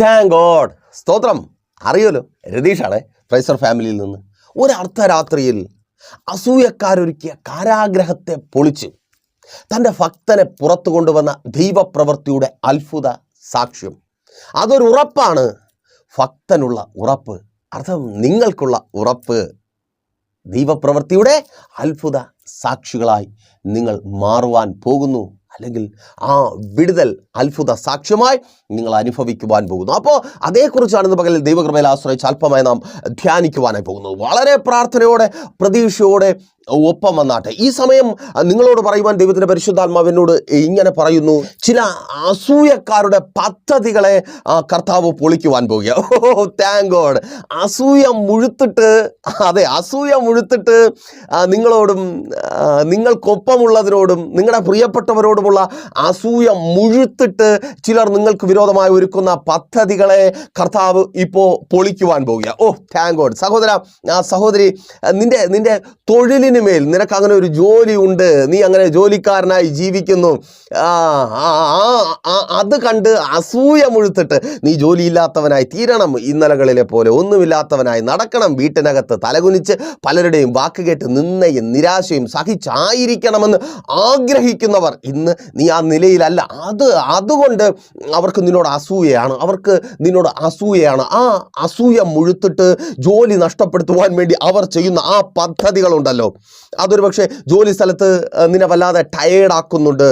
Thank God സ്തോത്രം. അറിയുമല്ലോ? രതീഷാണ് പ്രൈസർ ഫാമിലിയിൽ നിന്ന്. ഒരർദ്ധരാത്രിയിൽ അസൂയക്കാരൊരുക്കിയ കാരാഗ്രഹത്തെ പൊളിച്ച്. തന്റെ ഭക്തനെ പുറത്തു കൊണ്ടുവന്ന ദൈവപ്രവൃത്തിയുടെ അത്ഭുത സാക്ഷ്യം. അതൊരു ഉറപ്പാണ്. ഭക്തനുള്ള ഉറപ്പ്. അർത്ഥം നിങ്ങൾക്കുള്ള ഉറപ്പ്. ദൈവപ്രവൃത്തിയുടെ അത്ഭുത സാക്ഷികളായി നിങ്ങൾ മാറുവാൻ പോകുന്നു. അല്ലെങ്കിൽ ആ വിടുതൽ അത്ഭുത സാക്ഷ്യമായി നിങ്ങൾ അനുഭവിക്കുവാൻ പോകുന്നു. അപ്പോൾ അതേക്കുറിച്ചാണ് ഇന്ന് പകലിൽ ദൈവകൃപയിൽ ആശ്രയിച്ച് അല്പമായി നാം ധ്യാനിക്കുവാനായി പോകുന്നത്. വളരെ പ്രാർത്ഥനയോടെ പ്രതീക്ഷയോടെ ഒപ്പം വന്നാട്ടെ. ഈ സമയം നിങ്ങളോട് പറയുവാൻ ദൈവത്തിന്റെ പരിശുദ്ധാത്മാവിനോട് ഇങ്ങനെ പറയുന്നു ചില അസൂയക്കാരുടെ പദ്ധതികളെ കർത്താവ് പൊളിക്കുവാൻ പോകുക. ഓ താങ്ക് ഗോഡ് അസൂയ മുഴുത്തിട്ട് അതെ അസൂയ മുഴുത്തിട്ട് നിങ്ങളോടും നിങ്ങൾക്കൊപ്പമുള്ളതിനോടും നിങ്ങളുടെ പ്രിയപ്പെട്ടവരോടുമുള്ള അസൂയ മുഴുത്തിട്ട് ചിലർ നിങ്ങൾക്ക് വിരോധമായി ഒരുക്കുന്ന പദ്ധതികളെ കർത്താവ് ഇപ്പോൾ പൊളിക്കുവാൻ പോകുക. ഓ താങ്ക് ഗോഡ് സഹോദര സഹോദരി നിന്റെ നിന്റെ തൊഴിലിന് മേൽ നിനക്ക് അങ്ങനെ ഒരു ജോലി ഉണ്ട് നീ അങ്ങനെ ജോലിക്കാരനായി ജീവിക്കുന്നു. അത് കണ്ട് അസൂയ മുഴുത്തിട്ട് നീ ജോലിയില്ലാത്തവനായി തീരണം. ഇന്നലകളിലെ പോലെ ഒന്നുമില്ലാത്തവനായി നടക്കണം. വീട്ടിനകത്ത് തലകുനിച്ച് പലരുടെയും വാക്ക് കേട്ട് നിന്നയും നിരാശയും സഹിച്ചായിരിക്കണമെന്ന് ആഗ്രഹിക്കുന്നവർ ഇന്ന് നീ ആ നിലയിലല്ല. അത് അതുകൊണ്ട് അവർക്ക് നിന്നോട് അസൂയയാണ്. അവർക്ക് നിന്നോട് അസൂയയാണ്. ആ അസൂയ മുഴുത്തിട്ട് ജോലി നഷ്ടപ്പെടുത്തുവാൻ വേണ്ടി അവർ ചെയ്യുന്ന ആ പദ്ധതികളുണ്ടല്ലോ. അതൊരു പക്ഷേ ജോലി സ്ഥലത്ത് നിന്നെ വല്ലാതെ ടയേർഡാക്കുന്നുണ്ട്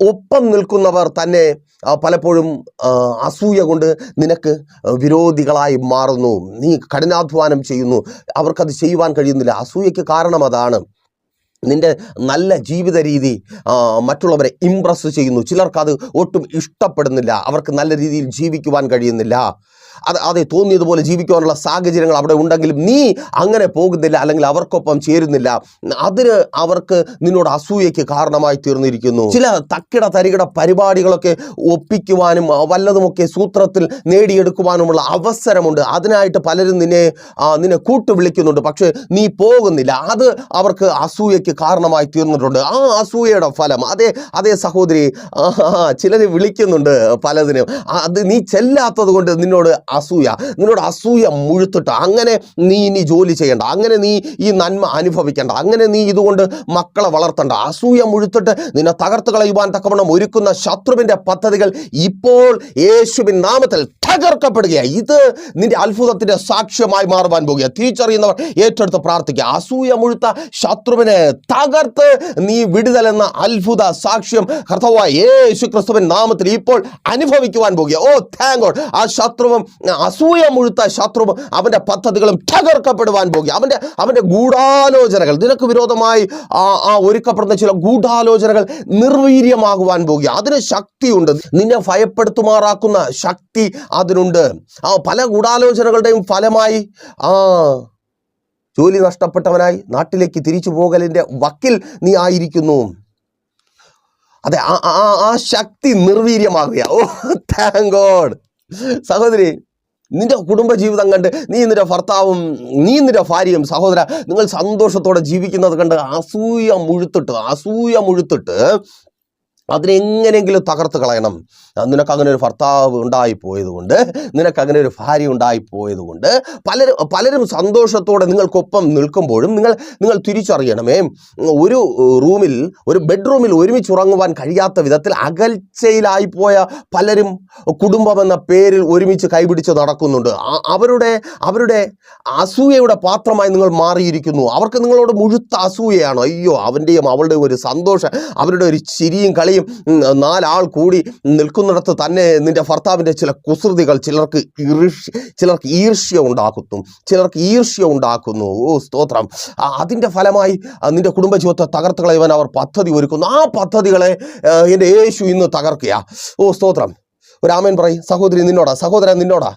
ഒപ്പം നിൽക്കുന്നവർ തന്നെ പലപ്പോഴും അസൂയ കൊണ്ട് നിനക്ക് വിരോധികളായി മാറുന്നു. നീ കഠിനാധ്വാനം ചെയ്യുന്നു. അവർക്കത് ചെയ്യുവാൻ കഴിയുന്നില്ല. അസൂയയ്ക്ക് കാരണം അതാണ്. നിന്റെ നല്ല ജീവിത രീതി മറ്റുള്ളവരെ ഇംപ്രസ് ചെയ്യുന്നു. ചിലർക്കത് ഒട്ടും ഇഷ്ടപ്പെടുന്നില്ല. അവർക്ക് നല്ല രീതിയിൽ ജീവിക്കുവാൻ കഴിയുന്നില്ല. അത് അതെ തോന്നിയതുപോലെ ജീവിക്കുവാനുള്ള സാഹചര്യങ്ങൾ അവിടെ ഉണ്ടെങ്കിലും നീ അങ്ങനെ പോകുന്നില്ല അല്ലെങ്കിൽ അവർക്കൊപ്പം ചേരുന്നില്ല. അതിന് അവർക്ക് നിന്നോട് അസൂയയ്ക്ക് കാരണമായി തീർന്നിരിക്കുന്നു. ചില തക്കിട തരികിട പരിപാടികളൊക്കെ ഒപ്പിക്കുവാനും വല്ലതുമൊക്കെ സൂത്രത്തിൽ നേടിയെടുക്കുവാനുമുള്ള അവസരമുണ്ട്. അതിനായിട്ട് പലരും നിന്നെ നിന്നെ കൂട്ടുവിളിക്കുന്നുണ്ട്. പക്ഷേ നീ പോകുന്നില്ല. അത് അവർക്ക് അസൂയയ്ക്ക് കാരണമായി തീർന്നിട്ടുണ്ട്. ആ അസൂയയുടെ ഫലം അതേ അതേ സഹോദരി ചിലർ വിളിക്കുന്നുണ്ട് പലതിനും. അത് നീ ചെല്ലാത്തത് കൊണ്ട് നിന്നോട് അസൂയ. നിന്നോട് അസൂയ മുഴുത്തിട്ട് അങ്ങനെ നീ ഇനി ജോലി ചെയ്യണ്ട. അങ്ങനെ നീ ഈ നന്മ അനുഭവിക്കേണ്ട. അങ്ങനെ നീ ഇതുകൊണ്ട് മക്കളെ വളർത്തണ്ട. അസൂയ മുഴുത്തിട്ട് നിന്നെ തകർത്ത് കളയുവാൻ തക്കവണ്ണം ഒരുക്കുന്ന ശത്രുവിന്റെ പദ്ധതികൾ ഇപ്പോൾ യേശുവിൻ നാമത്തിൽ തകർക്കപ്പെടുകയാണ് ഇത് നിന്റെ അത്ഭുതത്തിന്റെ സാക്ഷ്യമായി മാറുവാൻ പോകുക തിരിച്ചറിയുന്നവർ ഏറ്റെടുത്ത് പ്രാർത്ഥിക്കുക. അസൂയ മുഴുത്ത ശത്രുവിനെ തകർത്ത് നീ വിടുതലെന്ന അത്ഭുത സാക്ഷ്യം കർത്തവായ യേശു ക്രിസ്തുവിൻ നാമത്തിൽ ഇപ്പോൾ അനുഭവിക്കുവാൻ പോകുക ഓ താങ്ക് ഗോഡ് ആ ശത്രുവും അസൂയ മുഴുത്ത ശത്രുവും അവന്റെ പദ്ധതികളും തകർക്കപ്പെടുവാൻ പോകുക അവന്റെ അവന്റെ ഗൂഢാലോചനകൾ നിനക്ക് വിരോധമായി ആ ഒരുക്കപ്പെടുന്ന ചില ഗൂഢാലോചനകൾ നിർവീര്യമാകുവാൻ പോകുക അതിന് ശക്തിയുണ്ട്. നിന്നെ ഭയപ്പെടുത്തുമാറാക്കുന്ന ശക്തി അതിനുണ്ട്. ആ പല ഗൂഢാലോചനകളുടെയും ഫലമായി ആ ജോലി നഷ്ടപ്പെട്ടവനായി നാട്ടിലേക്ക് തിരിച്ചു പോകലിന്റെ വക്കിൽ നീ ആയിരിക്കുന്നു. അതെ ആ ആ- ആ ശക്തി നിർവീര്യമാകുക ഓ താങ്ക് ഗോഡ് സഹോദരി നിന്റെ കുടുംബജീവിതം കണ്ട് നീ നിന്റെ ഭർത്താവും നീ നിന്റെ ഭാര്യയും സഹോദര നിങ്ങൾ സന്തോഷത്തോടെ ജീവിക്കുന്നത് കണ്ട് അസൂയ മുഴുത്തിട്ട് അസൂയ മുഴുത്തിട്ട് അതിനെങ്ങനെയെങ്കിലും തകർത്ത് കളയണം. നിനക്ക് അങ്ങനെ ഒരു ഭർത്താവ് ഉണ്ടായി പോയതുകൊണ്ട് നിനക്ക് അങ്ങനെ ഒരു ഭാര്യ ഉണ്ടായി പോയതുകൊണ്ട് പലരും പലരും സന്തോഷത്തോടെ നിങ്ങൾക്കൊപ്പം നിൽക്കുമ്പോഴും നിങ്ങൾ നിങ്ങൾ തിരിച്ചറിയണമേ. ഒരു റൂമിൽ ഒരു ബെഡ്റൂമിൽ ഒരുമിച്ച് ഉറങ്ങുവാൻ കഴിയാത്ത വിധത്തിൽ അകൽച്ചയിലായിപ്പോയ പലരും കുടുംബം എന്ന പേരിൽ ഒരുമിച്ച് കൈപിടിച്ച് നടക്കുന്നുണ്ട്. അവരുടെ അവരുടെ അസൂയയുടെ പാത്രമായി നിങ്ങൾ മാറിയിരിക്കുന്നു. അവർക്ക് നിങ്ങളോട് മുഴുത്ത അസൂയയാണ്. അയ്യോ അവന്റെയും അവളുടെയും ഒരു സന്തോഷം അവരുടെ ഒരു ചിരിയും കളിയും ഉം, നാലാൾ കൂടി നിൽക്കുന്നിടത്ത് തന്നെ നിന്റെ ഭർത്താവിന്റെ ചില കുസൃതികൾ ചിലർക്ക് ഈർഷ്യ ചിലർക്ക് ഈർഷ്യ ഉണ്ടാക്കുന്നു ചിലർക്ക് ഈർഷ്യ ഉണ്ടാക്കുന്നു. ഓ സ്തോത്രം. അതിന്റെ ഫലമായി നിന്റെ കുടുംബജീവിതത്തെ തകർത്ത് കളയുവാൻ അവർ പദ്ധതി ഒരുക്കുന്നു. ആ പദ്ധതികളെ എന്റെ യേശു ഇന്ന് തകർക്കുക ഓ സ്തോത്രം. ഒരു ആമേൻ പറയും സഹോദരി നിന്നോടാ സഹോദരൻ നിന്നോടാ.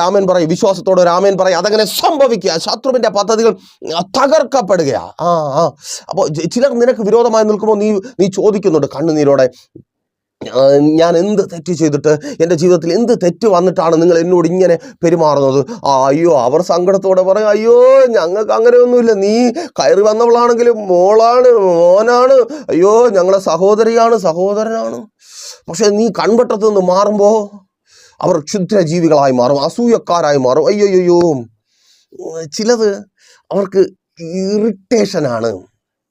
ആമേൻ പറയും വിശ്വാസത്തോടെ ആമേൻ പറയും. അതങ്ങനെ സംഭവിക്കുക. ശത്രുവിന്റെ പദ്ധതികൾ തകർക്കപ്പെടുകയാണ് ആ ആ. അപ്പോൾ ചിലർ നിനക്ക് വിരോധമായി നിൽക്കുമ്പോൾ നീ നീ ചോദിക്കുന്നുണ്ട് കണ്ണുനീരോടെ ഞാൻ എന്ത് തെറ്റ് ചെയ്തിട്ട് എന്റെ ജീവിതത്തിൽ എന്ത് തെറ്റ് വന്നിട്ടാണ് നിങ്ങൾ എന്നോട് ഇങ്ങനെ പെരുമാറുന്നത്? അയ്യോ അവർ സങ്കടത്തോടെ പറയും അയ്യോ ഞങ്ങൾക്ക് അങ്ങനെയൊന്നുമില്ല. നീ കയറി വന്നവളാണെങ്കിലും മോളാണ് മോനാണ്. അയ്യോ ഞങ്ങളെ സഹോദരിയാണ് സഹോദരനാണ്. പക്ഷെ നീ കൺവട്ടത്ത് നിന്ന് മാറുമ്പോൾ അവർ ക്ഷുദ്രജീവികളായി മാറും അസൂയക്കാരായി മാറും. അയ്യോയ്യോ ചിലത് അവർക്ക് ഇറിറ്റേഷനാണ്.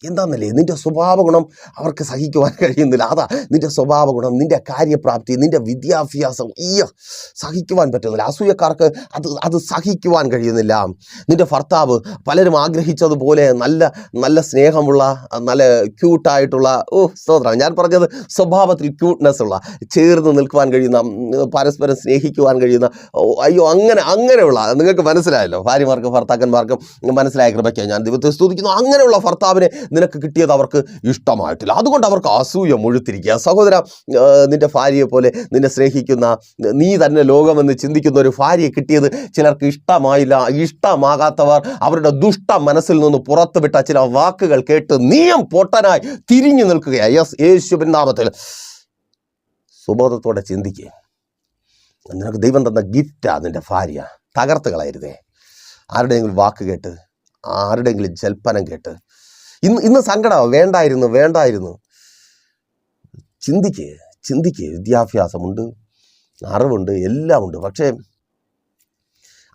എന്താണെന്നല്ലേ നിന്റെ സ്വഭാവ ഗുണം അവർക്ക് സഹിക്കുവാൻ കഴിയുന്നില്ല. അതാ നിന്റെ സ്വഭാവ ഗുണം നിന്റെ കാര്യപ്രാപ്തി നിന്റെ വിദ്യാഭ്യാസം ഈയ സഹിക്കുവാൻ പറ്റുന്നില്ല. അസൂയക്കാർക്ക് അത് അത് സഹിക്കുവാൻ കഴിയുന്നില്ല. നിന്റെ ഭർത്താവ് പലരും ആഗ്രഹിച്ചതുപോലെ നല്ല നല്ല സ്നേഹമുള്ള നല്ല ക്യൂട്ടായിട്ടുള്ള ഓ സ്തോത്രം. ഞാൻ പറഞ്ഞത് സ്വഭാവത്തിൽ ക്യൂട്ട്നെസ് ഉള്ള ചേർന്ന് നിൽക്കുവാൻ കഴിയുന്ന പരസ്പരം സ്നേഹിക്കുവാൻ കഴിയുന്ന അയ്യോ അങ്ങനെ അങ്ങനെയുള്ള നിങ്ങൾക്ക് മനസ്സിലായല്ലോ? ഭാര്യമാർക്കും ഭർത്താക്കന്മാർക്കും മനസ്സിലായ കൃപയ്ക്ക് ഞാൻ ദൈവത്തെ സ്തുതിക്കുന്നു. അങ്ങനെയുള്ള ഭർത്താവിനെ നിനക്ക് കിട്ടിയത് അവർക്ക് ഇഷ്ടമായിട്ടില്ല. അതുകൊണ്ട് അവർക്ക് അസൂയ മുഴുത്തിരിക്കുക. സഹോദര നിന്റെ ഭാര്യയെ പോലെ നിന്നെ സ്നേഹിക്കുന്ന നീ തന്നെ ലോകമെന്ന് ചിന്തിക്കുന്ന ഒരു ഭാര്യയെ കിട്ടിയത് ചിലർക്ക് ഇഷ്ടമായില്ല. ഇഷ്ടമാകാത്തവർ അവരുടെ ദുഷ്ട മനസ്സിൽ നിന്ന് പുറത്തുവിട്ട ചില വാക്കുകൾ കേട്ട് നീയം പൊട്ടനായി തിരിഞ്ഞു നിൽക്കുകയാണ് യെസ് യേശുവിൻ നാമത്തിൽ. സുബോധത്തോടെ ചിന്തിക്കുക നിനക്ക് ദൈവം തന്ന ഗിഫ്റ്റാണ് നിന്റെ ഭാര്യ. തകർത്ത് കളയരുതേ. ആരുടെയെങ്കിലും വാക്ക് കേട്ട് ആരുടെയെങ്കിലും ജൽപ്പനം കേട്ട് ഇന്ന് ഇന്ന് സങ്കടമാണ് വേണ്ടായിരുന്നു വേണ്ടായിരുന്നു. ചിന്തിക്ക് ചിന്തിക്ക്. വിദ്യാഭ്യാസമുണ്ട് അറിവുണ്ട് എല്ലാം ഉണ്ട് പക്ഷേ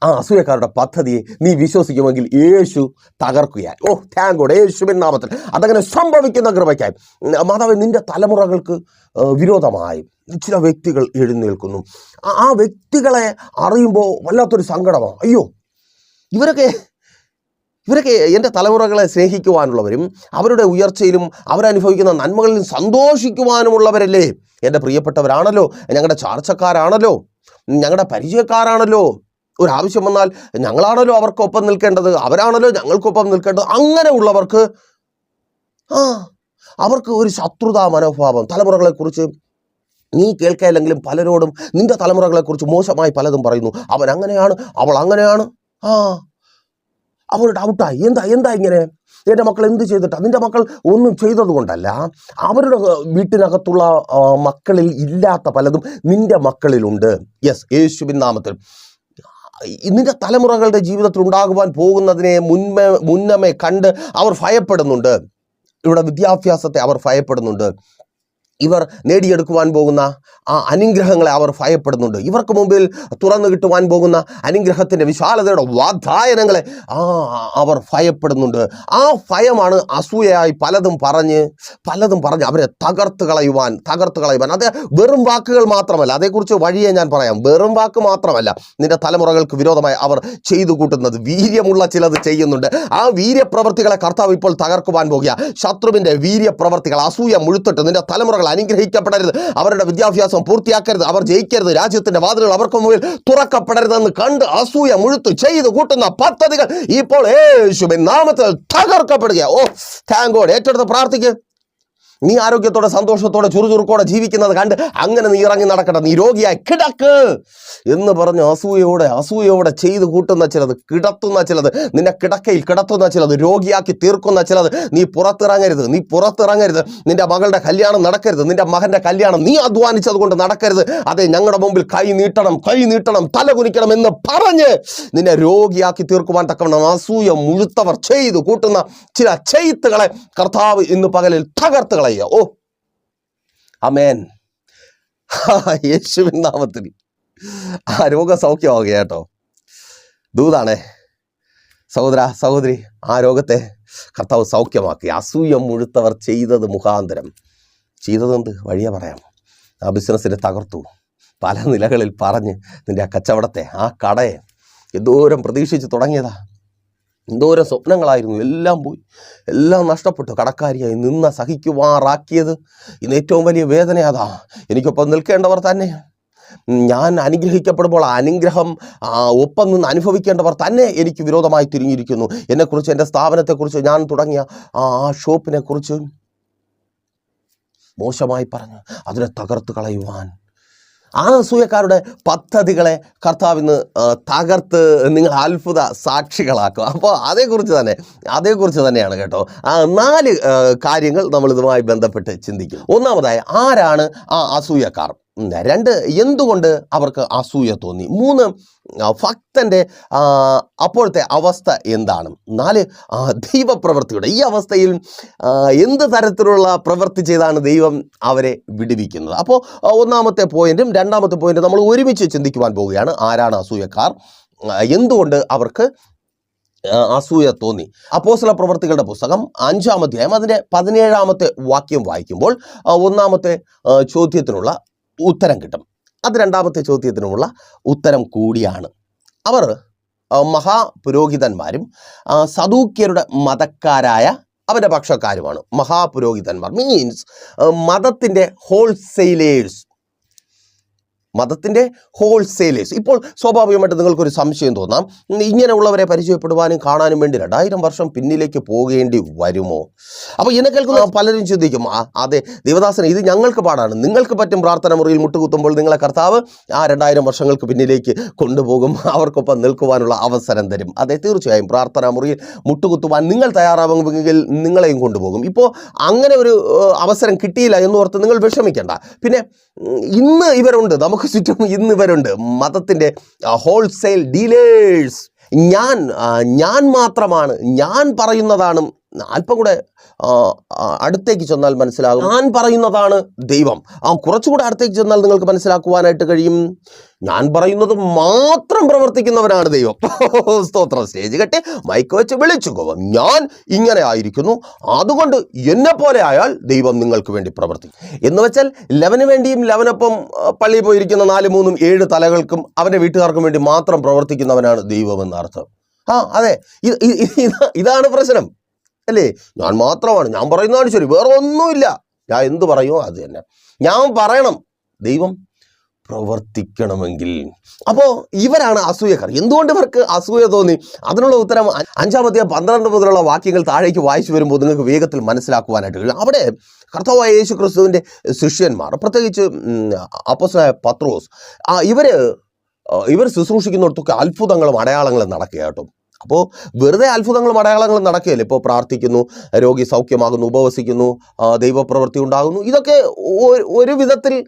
ആ അസൂയക്കാരുടെ പദ്ധതിയെ നീ വിശ്വസിക്കുമെങ്കിൽ യേശു തകർക്കുകയായി. ഓ താങ്ക് ഗോഡ് യേശുവിൻ നാമത്തിൽ. അതങ്ങനെ സംഭവിക്കുന്ന കൃപയ്ക്കായി. മാതാവ് നിന്റെ തലമുറകൾക്ക് വിരോധമായി ചില വ്യക്തികൾ എഴുന്നേൽക്കുന്നു. ആ വ്യക്തികളെ അറിയുമ്പോൾ വല്ലാത്തൊരു സങ്കടമാണ് അയ്യോ ഇവരൊക്കെ ഇവരൊക്കെ എന്റെ തലമുറകളെ സ്നേഹിക്കുവാനുള്ളവരും അവരുടെ ഉയർച്ചയിലും അവരനുഭവിക്കുന്ന നന്മകളിലും സന്തോഷിക്കുവാനുമുള്ളവരല്ലേ? എന്റെ പ്രിയപ്പെട്ടവരാണല്ലോ ഞങ്ങളുടെ ചാർച്ചക്കാരാണല്ലോ ഞങ്ങളുടെ പരിചയക്കാരാണല്ലോ. ഒരു ആവശ്യം വന്നാൽ ഞങ്ങളാണല്ലോ അവർക്കൊപ്പം നിൽക്കേണ്ടത് അവരാണല്ലോ ഞങ്ങൾക്കൊപ്പം നിൽക്കേണ്ടത്. അങ്ങനെ ഉള്ളവർക്ക് ആ അവർക്ക് ഒരു ശത്രുതാ മനോഭാവം. തലമുറകളെക്കുറിച്ച് നീ കേൾക്കയില്ലെങ്കിലും പലരോടും നിന്റെ തലമുറകളെക്കുറിച്ച് മോശമായി പലതും പറയുന്നു. അവൻ അങ്ങനെയാണ് അവൾ അങ്ങനെയാണ്. ആ. അവർ ഡൗട്ടായി എന്താ എന്താ ഇങ്ങനെ? എന്റെ മക്കൾ എന്ത് ചെയ്തിട്ട്? നിന്റെ മക്കൾ ഒന്നും ചെയ്തത് കൊണ്ടല്ല. അവരുടെ വീട്ടിനകത്തുള്ള മക്കളിൽ ഇല്ലാത്ത പലതും നിന്റെ മക്കളിലുണ്ട്. യെസ് യേശുബിൻ നാമത്തിൽ. നിന്റെ തലമുറകളുടെ ജീവിതത്തിൽ ഉണ്ടാകുവാൻ പോകുന്നതിനെ മുൻമേ മുന്നമേ കണ്ട് അവർ ഭയപ്പെടുന്നുണ്ട്. ഇവിടെ വിദ്യാഭ്യാസത്തെ അവർ ഭയപ്പെടുന്നുുണ്ട്. ഇവർ നേടിയെടുക്കുവാൻ പോകുന്ന ആ അനുഗ്രഹങ്ങളെ അവർ ഭയപ്പെടുന്നുണ്ട്. ഇവർക്ക് മുമ്പിൽ തുറന്നു കിട്ടുവാൻ പോകുന്ന അനുഗ്രഹത്തിന്റെ വിശാലതയുടെ വാതായനങ്ങളെ ആ അവർ ഭയപ്പെടുന്നുണ്ട്. ആ ഭയമാണ് അസൂയയായി പലതും പറഞ്ഞ് പലതും പറഞ്ഞ് അവരെ തകർത്ത് കളയുവാൻ തകർത്ത് കളയുവാൻ. അത് വെറും വാക്കുകൾ മാത്രമല്ല അതേക്കുറിച്ച് വഴിയെ ഞാൻ പറയാം. വെറും വാക്ക് മാത്രമല്ല നിന്റെ തലമുറകൾക്ക് വിരോധമായി അവർ ചെയ്തു കൂട്ടുന്നത്. വീര്യമുള്ള ചിലത് ചെയ്യുന്നുണ്ട്. ആ വീര്യപ്രവർത്തികളെ കർത്താവ് ഇപ്പോൾ തകർക്കുവാൻ പോകുക. ശത്രുവിന്റെ വീര്യപ്രവർത്തികൾ അസൂയ മുഴുത്തിട്ട് നിന്റെ തലമുറകൾ അനുഗ്രഹിക്കപ്പെടരുത്. അവരുടെ വിദ്യാഭ്യാസം പൂർത്തിയാക്കരുത്. അവർ ജയിക്കരുത്. രാജ്യത്തിന്റെ വാതിലുകൾ അവർക്ക് മുമ്പിൽ തുറക്കപ്പെടരുതെന്ന് കണ്ട് അസൂയ മുഴുത്ത് ചെയ്തു കൂട്ടുന്ന പദ്ധതികൾ ഇപ്പോൾ യേശുവിൻ നാമത്തിൽ തകർക്കപ്പെടുക ഓ താങ്ക് ഗോഡ് ഏറ്റെടുത്ത് പ്രാർത്ഥിക്കുക നീ ആരോഗ്യത്തോടെ സന്തോഷത്തോടെ ചുറുചുറുക്കോടെ ജീവിക്കുന്നത് കണ്ട് അങ്ങനെ നീ ഇറങ്ങി നടക്കട്ടെ. നീ രോഗിയായി കിടക്ക് എന്ന് പറഞ്ഞ് അസൂയയോടെ അസൂയയോടെ ചെയ്ത് കൂട്ടുന്ന ചിലത് കിടത്തുന്ന ചിലത് നിന്നെ കിടക്കയിൽ കിടത്തുന്ന ചിലത് രോഗിയാക്കി തീർക്കുന്ന ചിലത് നീ പുറത്തിറങ്ങരുത് നീ പുറത്തിറങ്ങരുത്. നിന്റെ മകളുടെ കല്യാണം നടക്കരുത് നിന്റെ മകന്റെ കല്യാണം നീ അധ്വാനിച്ചത് കൊണ്ട് നടക്കരുത്. അതെ ഞങ്ങളുടെ മുമ്പിൽ കൈ നീട്ടണം കൈ നീട്ടണം തല കുനിക്കണം എന്ന് പറഞ്ഞ് നിന്നെ രോഗിയാക്കി തീർക്കുവാൻ തക്കവണ്ണം അസൂയ മുഴുത്തവർ ചെയ്തു കൂട്ടുന്ന ചില ചെയ്ത്തുകളെ കർത്താവ് ഇന്ന് പകലിൽ തകർത്ത് കളയുക. ഓ അമേൻ യേശുവിൻ നാമത്തിൽ. ആ രോഗം സൗഖ്യമാവുക കേട്ടോ. ദൂതാണേ. സഹോദര സഹോദരി ആ രോഗത്തെ കർത്താവ് സൗഖ്യമാക്കി. അസൂയം മുഴുത്തവർ ചെയ്തത് മുഖാന്തരം. ചെയ്തതെന്ത് വഴിയെ പറയാം. ആ ബിസിനസ്സിനെ തകർത്തു. പല നിലകളിൽ പറഞ്ഞ് നിന്റെ ആ കച്ചവടത്തെ ആ കടയെ എന്തോരം പ്രതീക്ഷിച്ച് തുടങ്ങിയതാ. എന്തോരം സ്വപ്നങ്ങളായിരുന്നു. എല്ലാം പോയി. എല്ലാം നഷ്ടപ്പെട്ടു. കടക്കാരിയായി നിന്ന സഹിക്കുവാറാക്കിയത്. ഇന്ന് ഏറ്റവും വലിയ വേദന അതാ. എനിക്കൊപ്പം നിൽക്കേണ്ടവർ തന്നെ. ഞാൻ അനുഗ്രഹിക്കപ്പെടുമ്പോൾ അനുഗ്രഹം ഒപ്പം നിന്ന് അനുഭവിക്കേണ്ടവർ തന്നെ എനിക്ക് വിരോധമായി തിരിഞ്ഞിരിക്കുന്നു. എന്നെക്കുറിച്ച് എന്റെ സ്ഥാപനത്തെക്കുറിച്ച് ഞാൻ തുടങ്ങിയ ആ ഷോപ്പിനെക്കുറിച്ച് ഷോപ്പിനെ മോശമായി പറഞ്ഞു അതിനെ തകർത്ത് കളയുവാൻ ആ അസൂയക്കാരുടെ പദ്ധതികളെ കർത്താവിന്ന് തകർത്ത് നിങ്ങൾ അത്ഭുത സാക്ഷികളാക്കും. അപ്പോൾ അതേക്കുറിച്ച് തന്നെ അതേക്കുറിച്ച് തന്നെയാണ് കേട്ടോ. ആ നാല് കാര്യങ്ങൾ നമ്മൾ ഇതുമായി ബന്ധപ്പെട്ട് ചിന്തിക്കും. ഒന്നാമതായി ആരാണ് ആ അസൂയക്കാർ? രണ്ട് എന്തുകൊണ്ട് അവർക്ക് അസൂയ തോന്നി? മൂന്ന് ഭക്തന്റെ അപ്പോഴത്തെ അവസ്ഥ എന്താണ്? നാല് ദൈവപ്രവൃത്തിയുടെ ഈ അവസ്ഥയിൽ എന്ത് തരത്തിലുള്ള പ്രവൃത്തി ചെയ്താണ് ദൈവം അവരെ വിടുവിക്കുന്നത്? അപ്പോൾ ഒന്നാമത്തെ പോയിന്റും രണ്ടാമത്തെ പോയിന്റും നമ്മൾ ഒരുമിച്ച് ചിന്തിക്കുവാൻ പോവുകയാണ്. ആരാണ് അസൂയക്കാർ? എന്തുകൊണ്ട് അവർക്ക് അസൂയ തോന്നി? അപ്പോസല പ്രവർത്തികളുടെ പുസ്തകം അഞ്ചാമധ്യായം അതിന്റെ പതിനേഴാമത്തെ വാക്യം വായിക്കുമ്പോൾ ഒന്നാമത്തെ ചോദ്യത്തിനുള്ള ഉത്തരം കിട്ടും. അത് രണ്ടാമത്തെ ചോദ്യത്തിനുമുള്ള ഉത്തരം കൂടിയാണ്. അവർ മഹാപുരോഹിതന്മാരും സദൂക്യരുടെ മതക്കാരായ അവരുടെ പക്ഷക്കാരുമാണ്. മഹാപുരോഹിതന്മാർ മീൻസ് മതത്തിന്റെ ഹോൾസെയിലേഴ്സ് മതത്തിന്റെ ഹോൾസെയിലേഴ്സ് ഇപ്പോൾ സ്വാഭാവികമായിട്ട് നിങ്ങൾക്കൊരു സംശയം തോന്നാം. ഇങ്ങനെയുള്ളവരെ പരിചയപ്പെടുവാനും കാണാനും വേണ്ടി രണ്ടായിരം വർഷം പിന്നിലേക്ക് പോകേണ്ടി വരുമോ? അപ്പോൾ എന്നെ കേൾക്കുന്ന പലരും ചിന്തിക്കും ആ അതെ ദേവദാസൻ ഇത് ഞങ്ങൾക്ക് പാടാണ്. നിങ്ങൾക്ക് പറ്റും പ്രാർത്ഥന മുറിയിൽ മുട്ടുകുത്തുമ്പോൾ നിങ്ങളെ കർത്താവ് ആ രണ്ടായിരം വർഷങ്ങൾക്ക് പിന്നിലേക്ക് കൊണ്ടുപോകും. അവർക്കൊപ്പം നിൽക്കുവാനുള്ള അവസരം തരും. അതെ തീർച്ചയായും പ്രാർത്ഥന മുറിയിൽ മുട്ടുകുത്തുവാൻ നിങ്ങൾ തയ്യാറാവുമെങ്കിൽ നിങ്ങളെയും കൊണ്ടുപോകും. ഇപ്പോൾ അങ്ങനെ ഒരു അവസരം കിട്ടിയില്ല എന്ന് ഓർത്ത് നിങ്ങൾ വിഷമിക്കേണ്ട. പിന്നെ ഇന്ന് ഇവരുണ്ട്. നമുക്ക് ചുറ്റും ഇന്ന് ഇവരുണ്ട്. മതത്തിന്റെ ഹോൾസെയിൽ ഡീലേഴ്സ് ഞാൻ ഞാൻ മാത്രമാണ് ഞാൻ പറയുന്നതാണ് അല്പം കൂടെ അടുത്തേക്ക് ചെന്നാൽ മനസ്സിലാകും. ഞാൻ പറയുന്നതാണ് ദൈവം. ആ കുറച്ചുകൂടെ അടുത്തേക്ക് ചെന്നാൽ നിങ്ങൾക്ക് മനസ്സിലാക്കുവാനായിട്ട് കഴിയും. ഞാൻ പറയുന്നത് മാത്രം പ്രവർത്തിക്കുന്നവനാണ് ദൈവം. സ്തോത്രം. സ്റ്റേജ് കെട്ടി മൈക്ക് വെച്ച് വിളിച്ചു പോവാം ഞാൻ ഇങ്ങനെ ആയിരിക്കുന്നു. അതുകൊണ്ട് എന്നെ പോലെ ആയാൽ ദൈവം നിങ്ങൾക്ക് വേണ്ടി പ്രവർത്തിക്കും. എന്ന് വെച്ചാൽ ലവന് വേണ്ടിയും ലവനൊപ്പം പള്ളിയിൽ പോയിരിക്കുന്ന നാല് മൂന്നും ഏഴ് തലകൾക്കും അവന്റെ വീട്ടുകാർക്കും വേണ്ടി മാത്രം പ്രവർത്തിക്കുന്നവനാണ് ദൈവം എന്നർത്ഥം. ആ അതെ. ഇത് ഇത് ഇതാ- ഇതാണ് പ്രശ്നം. അല്ലേ? ഞാൻ മാത്രമാണ്. ഞാൻ പറയുന്നതാണ് ശരി. വേറെ ഒന്നുമില്ല. ഞാൻ എന്ത് പറയുമോ അത് തന്നെ. ഞാൻ പറയണം. ദൈവം പ്രവർത്തിക്കണമെങ്കിൽ. അപ്പോൾ ഇവരാണ് അസൂയക്കാർ. എന്തുകൊണ്ട് ഇവർക്ക് അസൂയ തോന്നി? അതിനുള്ള ഉത്തരം അഞ്ചാമത്തെ പന്ത്രണ്ട് മുതലുള്ള വാക്യങ്ങൾ താഴേക്ക് വായിച്ചു വരുമ്പോൾ നിങ്ങൾക്ക് വേഗത്തിൽ മനസ്സിലാക്കുവാനായിട്ട് കഴിയും. അവിടെ കർത്താവായ യേശു ക്രിസ്തുവിന്റെ ശിഷ്യന്മാർ പ്രത്യേകിച്ച് അപ്പോസനായ പത്രോസ് ഇവർ ഇവർ ശുശ്രൂഷിക്കുന്നിടത്തൊക്കെ അത്ഭുതങ്ങളും അടയാളങ്ങളും നടക്കുക കേട്ടോ അപ്പോൾ വെറുതെ അത്ഭുതങ്ങളും അടയാളങ്ങളും നടക്കുകയല്ലേ? ഇപ്പോൾ പ്രാർത്ഥിക്കുന്നു രോഗി സൗഖ്യമാകുന്നു ഉപവസിക്കുന്നു ദൈവപ്രവൃത്തി ഉണ്ടാകുന്നു. ഇതൊക്കെ ഒരു- വിധത്തിൽ